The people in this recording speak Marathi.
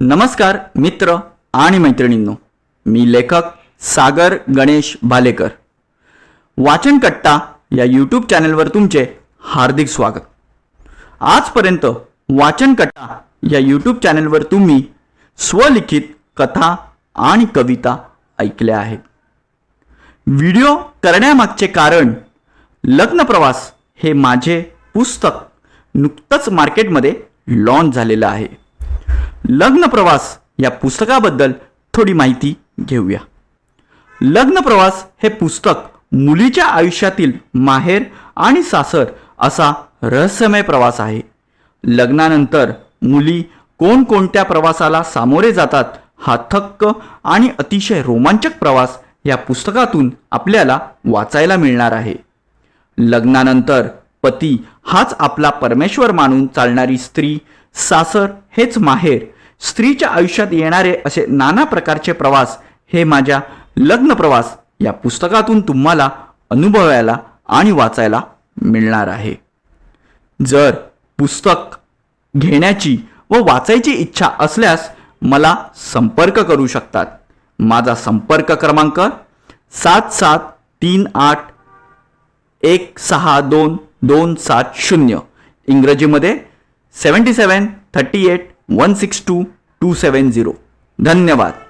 नमस्कार मित्र आणि मैत्रिणींनो. मी लेखक सागर गणेश भालेकर वाचनकट्टा या यूट्यूब चॅनलवर तुमचे हार्दिक स्वागत. आजपर्यंत वाचनकट्टा या यूट्यूब चॅनलवर तुम्ही स्वलिखित कथा आणि कविता ऐकल्या आहेत. व्हिडिओ करण्यामागचे कारण लग्न प्रवास हे माझे पुस्तक नुकतंच मार्केटमध्ये लॉन्च झालेलं आहे. लग्न प्रवास या पुस्तकाबद्दल थोडी माहिती घेऊया. लग्न प्रवास हे पुस्तक मुलीच्या आयुष्यातील माहेर आणि सासर असा रहस्यमय प्रवास आहे. लग्नानंतर मुली कोणकोणत्या प्रवासाला सामोरे जातात हा थक्क आणि अतिशय रोमांचक प्रवास या पुस्तकातून आपल्याला वाचायला मिळणार आहे. लग्नानंतर पती हाच आपला परमेश्वर मानून चालणारी स्त्री सासर हेच माहेर स्त्रीच्या आयुष्यात येणारे असे नाना प्रकारचे प्रवास हे माझ्या लग्न प्रवास या पुस्तकातून तुम्हाला अनुभवायला आणि वाचायला मिळणार आहे. जर पुस्तक घेण्याची व वाचायची इच्छा असल्यास मला संपर्क करू शकतात. माझा संपर्क क्रमांक सात सात तीन आठ एक सहा दोन दोन सात शून्य. इंग्रजीमध्ये seventy seven thirty eight one six two two seven zero. धन्यवाद.